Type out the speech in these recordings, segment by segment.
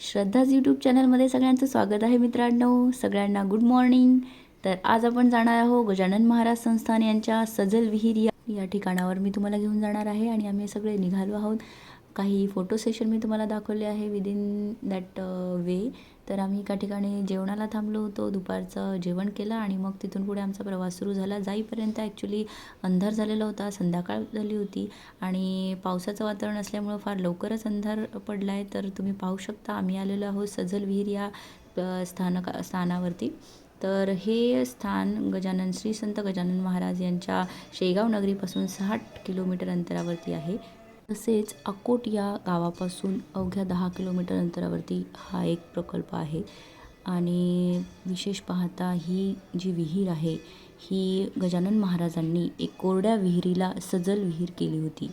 श्रद्धाज YouTube चॅनलमध्ये सगळ्यांचं स्वागत आहे मित्रांनो. सगळ्यांना गुड मॉर्निंग तर आज आपण जाणार आहोत गजानन महाराज संस्थान यांच्या सजल विहीर या या ठिकाणावर. मी तुम्हाला घेऊन जाणार आहे आणि आम्ही सगळे निघालो आहोत. काही फोटो सेशन मी तुम्हाला दाखवले आहे विदिन दॅट वे तर आम्ही एका ठिकाणी जेवणाला थांबलो होतो दुपारचं जेवण केलं आणि मग तिथून पुढे आमचा प्रवास सुरू झाला. जाईपर्यंत ॲक्च्युली अंधार झालेला होता संध्याकाळ झाली होती आणि पावसाचं वातावरण असल्यामुळं फार लवकरच अंधार पडला आहे तर तुम्ही पाहू शकता आम्ही आलेलो आहोत सजल विहीर या स्थानका स्थानावरती. तर हे स्थान गजानन श्री संत गजानन महाराज यांच्या शेगाव नगरीपासून साठ किलोमीटर अंतरावरती आहे. तसेच अकोट या गावापासून अवघ्या दहा किलोमीटर अंतरावरती हा एक प्रकल्प आहे. आणि विशेष पाहता ही जी विहीर आहे ही गजानन महाराजांनी एक कोरड्या विहिरीला सजल विहीर केली होती.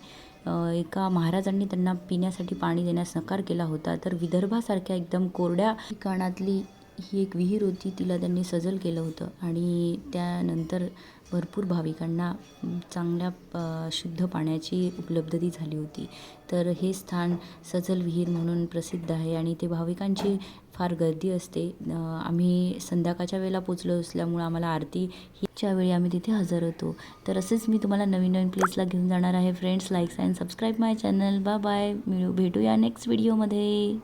एका महाराजांनी त्यांना पिण्यासाठी पाणी देण्यास नकार केला होता. तर विदर्भासारख्या एकदम कोरड्या ठिकाणातली ही एक विहीर होती तिला त्यांनी सजल केलं होतं आणि त्यानंतर भरपूर भाविकांना चांगल्या प शुद्ध पाण्याची उपलब्धती झाली होती. तर हे स्थान सजल विहीर म्हणून प्रसिद्ध आहे आणि ते भाविकांची फार गर्दी असते. आम्ही संध्याकाळच्या वेळेला पोचलो असल्यामुळं आम्हाला आरती हीच्या वेळी आम्ही तिथे हजर होतो. तर असेच मी तुम्हाला नवीन नवीन प्लेसला घेऊन जाणार आहे. Friends likes and subscribe my channel bye bye मिळू भेटूया नेक्स्ट व्हिडिओमध्ये